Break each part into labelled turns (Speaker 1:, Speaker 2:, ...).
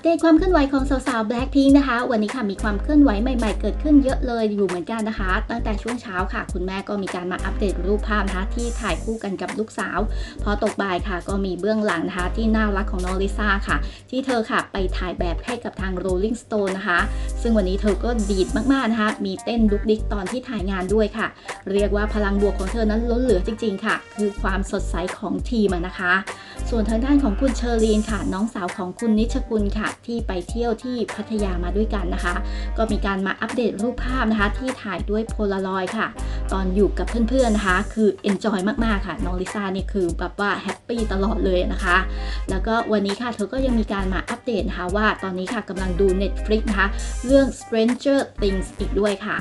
Speaker 1: ปเดตความเคลื่อนไหวของสาวๆ Blackpink นะคะ วันนี้ค่ะมีความเคลื่อนไหวใหม่ๆ เกิดขึ้นเยอะเลยอยู่เหมือนกันนะคะ ตั้งแต่ช่วงเช้าค่ะ คุณแม่ก็มีการมาอัปเดตรูปภาพนะคะที่ถ่ายคู่กันกับลูกสาว พอตกบ่ายค่ะ ก็มีเบื้องหลังนะคะที่น่ารักของน้องลิซ่าค่ะ ที่เธอค่ะไปถ่ายแบบให้กับทาง Rolling Stone นะคะ ซึ่งวันนี้เธอก็ดีดมากๆนะคะ มีเต้นลุกดิกตอนที่ถ่ายงานด้วยค่ะ เรียกว่าพลังบวกของเธอนั้นล้นเหลือจริง ๆ ค่ะ คือความสดใสของทีมนะคะ ส่วนทางด้านของคุณเชอรีนค่ะ น้องสาวของคุณนิชกุลค่ะที่ไปเที่ยวที่พัทยามาด้วยกันนะคะ ก็มีการมาอัปเดตรูปภาพนะคะ ที่ถ่ายด้วยโพลารอยด์ค่ะ ตอนอยู่กับเพื่อนๆนะคะ คือ enjoy มากๆค่ะ น้องลิซ่านี่คือแบบว่าแฮปปี้ตลอดเลยนะคะ แล้วก็วันนี้ค่ะเธอก็ยังมีการมาอัปเดตนะคะว่าตอนนี้ค่ะกำลังดู Netflix นะคะ เรื่อง Stranger Things อีกด้วยค่ะ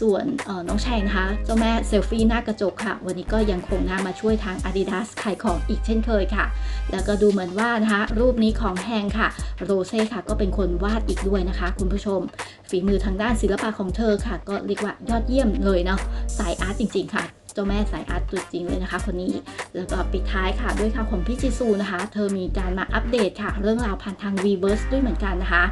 Speaker 1: ส่วนน้องแชงนะคะเจ้าแม่เซลฟี่หน้ากระจกค่ะ วันนี้ก็ยังคงนะมาช่วยทาง Adidas ขายของอีกเช่นเคยค่ะ แล้วก็ดูเหมือนว่านะคะรูปนี้ของแฮงค่ะโรเซ่ค่ะก็เป็นคนวาดอีกด้วยนะคะ คุณผู้ชม ฝีมือทางด้านศิลปะของเธอค่ะ ก็เรียกว่ายอดเยี่ยมเลยเนาะสายอาร์ตจริง ๆ ค่ะเจ้าแม่สายอาร์ตตัวจริงเลยนะคะ คนนี้แล้วก็ปิดท้ายค่ะ ด้วยค่ะของพี่จิซูนะคะ เธอมีการมาอัปเดตค่ะ เรื่องราวผ่านทางวีเวิร์สด้วยเหมือนกันนะคะ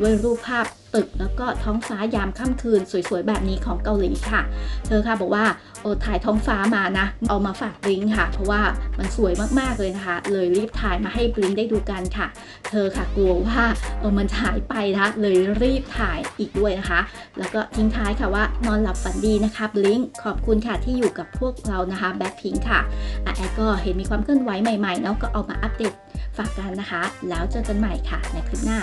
Speaker 1: ด้วยรูปภาพ ตึก แล้วก็ท้องฟ้ายามค่ำคืนสวยๆ แบบนี้ของเกาหลีค่ะ เธอค่ะบอกว่าโอ้ถ่ายท้องฟ้ามานะ เอามาฝากบลิงค์ค่ะ เพราะว่ามันสวยมากๆเลยนะคะ เลยรีบถ่ายมาให้บลิงค์ได้ดูกันค่ะ เธอค่ะกลัวว่าเออมันหายไปนะเลยรีบถ่ายอีกด้วยนะคะ แล้วก็ทิ้งท้ายค่ะว่านอนหลับฝันดีนะคะบลิงค์ขอบคุณค่ะที่อยู่กับพวกเรานะคะแบ็คพิงค่ะอะแอดก็เห็นมีความเคลื่อนไหวใหม่ๆเนาะก็เอามาอัปเดตฝากกันนะคะ แล้วเจอกันใหม่ค่ะในคลิปหน้า